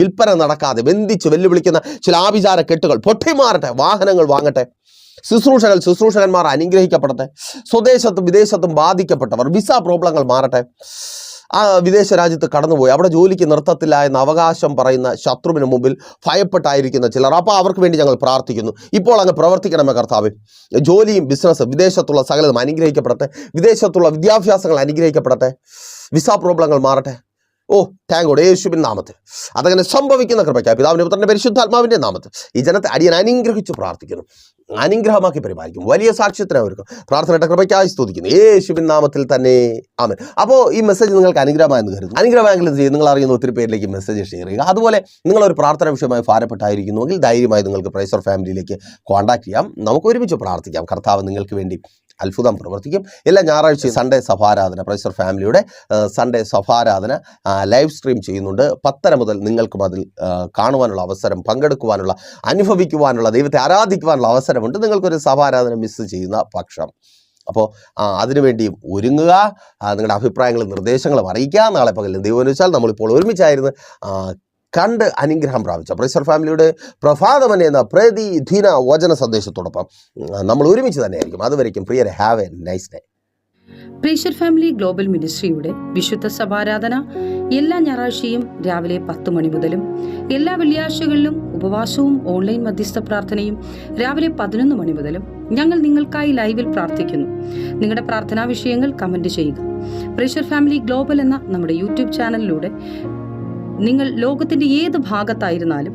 വിൽപ്പന നടക്കാതെ ബന്ധിച്ച് വെല്ലുവിളിക്കുന്ന ചില ആഭിചാര കെട്ടുകൾ പൊട്ടിമാറട്ടെ വാഹനങ്ങൾ വാങ്ങട്ടെ. ശുശ്രൂഷകൾ ശുശ്രൂഷകന്മാർ അനുഗ്രഹിക്കപ്പെടട്ടെ. സ്വദേശത്തും വിദേശത്തും ബാധിക്കപ്പെട്ടവർ വിസ പ്രോബ്ലങ്ങൾ മാറട്ടെ. ആ വിദേശ രാജ്യത്ത് കടന്നുപോയി. അവിടെ ജോലിക്ക് നിർത്തത്തില്ല എന്ന അവകാശം പറയുന്ന ശത്രുവിന് മുമ്പിൽ ഭയപ്പെട്ടായിരിക്കുന്ന ചിലർ. അപ്പോൾ അവർക്ക് വേണ്ടി ഞങ്ങൾ പ്രാർത്ഥിക്കുന്നു. ഇപ്പോൾ അങ്ങ് പ്രവർത്തിക്കണമേ കർത്താവ്. ജോലിയും ബിസിനസ്സും വിദേശത്തുള്ള സകലതും അനുഗ്രഹിക്കപ്പെടട്ടെ. വിദേശത്തുള്ള വിദ്യാഭ്യാസങ്ങൾ അനുഗ്രഹിക്കപ്പെടട്ടെ. വിസ പ്രോബ്ലങ്ങൾ മാറട്ടെ. ഓ താങ്ക് ഗോഡ് യേശുവിൻ നാമത്തിൽ. അതങ്ങനെ സംഭവിക്കുന്ന കൃപയ്ക്ക് പിതാവിന്റെ പുത്രന്റെ പരിശുദ്ധാത്മാവിന്റെ നാമത്തിൽ ഈ ജനത്തെ അടിയൻ അനുഗ്രഹിച്ച് പ്രാർത്ഥിക്കുന്നു. അനുഗ്രഹമാക്കി പരിപാലിക്കും. വലിയ സാക്ഷ്യത്തിന് അവർക്ക് പ്രാർത്ഥനയുടെ കൃപയ്ക്കായി സ്തുതിക്കുന്നു. യേശുവിൻ നാമത്തിൽ തന്നെ. ആമൻ. അപ്പോൾ ഈ മെസ്സേജ് നിങ്ങൾക്ക് അനുഗ്രഹമായെന്ന് കരുതുന്നു. അനുഗ്രഹമായെങ്കിൽ എന്ത് ചെയ്യും? നിങ്ങൾ അറിയുന്ന ഒത്തിരി പേരിലേക്ക് മെസ്സേജ് ഷെയർ ചെയ്യുക. അതുപോലെ നിങ്ങളൊരു പ്രാർത്ഥന വിഷയമായി ഭാരപ്പെട്ടായിരിക്കുന്നുവെങ്കിൽ ധൈര്യമായി നിങ്ങൾക്ക് പ്രൈസർ ഫാമിലിയിലേക്ക് കോൺടാക്ട് ചെയ്യാം. നമുക്ക് ഒരുമിച്ച് പ്രാർത്ഥിക്കാം. കർത്താവ് നിങ്ങൾക്ക് വേണ്ടി അത്ഭുതം പ്രവർത്തിക്കും. എല്ലാ ഞായറാഴ്ചയും സൺഡേ സഭാരാധന പ്രൊഫസർ ഫാമിലിയുടെ സൺഡേ സഭാരാധന ലൈവ് സ്ട്രീം ചെയ്യുന്നുണ്ട്. പത്തര മുതൽ നിങ്ങൾക്കും അതിൽ കാണുവാനുള്ള അവസരം പങ്കെടുക്കുവാനുള്ള അനുഭവിക്കുവാനുള്ള ദൈവത്തെ ആരാധിക്കുവാനുള്ള അവസരമുണ്ട്. നിങ്ങൾക്കൊരു സഭാരാധന മിസ് ചെയ്യുന്ന പക്ഷം. അപ്പോൾ അതിനുവേണ്ടിയും ഒരുങ്ങുക. നിങ്ങളുടെ അഭിപ്രായങ്ങളും നിർദ്ദേശങ്ങളും അറിയിക്കുക. നാളെ പകലും ദൈവം വെച്ചാൽ നമ്മളിപ്പോൾ ഒരുമിച്ചായിരുന്നു. കണ്ട് അനുഗ്രഹം പ്രാപിച്ച. പ്രൈസർ ഫാമിലിയുടെ പ്രഭാതമൻ എന്ന പ്രതിദിന വചന സന്ദേശത്തോടൊപ്പം നമ്മൾ ഒരുമിച്ച് തന്നെയായിരിക്കും. അതുവരയ്ക്കും prayer have a nice day preacher family global മിനിസ്ട്രിയുടെ വിശുദ്ധ സഭാരാധന എല്ലാ ഞായറാഴ്ചയും രാവിലെ പത്ത് മണി മുതലും എല്ലാ വെള്ളിയാഴ്ചകളിലും ഉപവാസവും ഓൺലൈൻ മധ്യസ്ഥ പ്രാർത്ഥനയും രാവിലെ പതിനൊന്ന് മണി മുതലും ഞങ്ങൾ നിങ്ങൾക്കായി ലൈവിൽ പ്രാർത്ഥിക്കുന്നു. നിങ്ങളുടെ പ്രാർത്ഥനാ വിഷയങ്ങൾ കമന്റ് ചെയ്യുക. പ്രീഷർ ഫാമിലി ഗ്ലോബൽ എന്ന നമ്മുടെ യൂട്യൂബ് ചാനലിലൂടെ നിങ്ങൾ ലോകത്തിന്റെ ഏത് ഭാഗത്തായിരുന്നാലും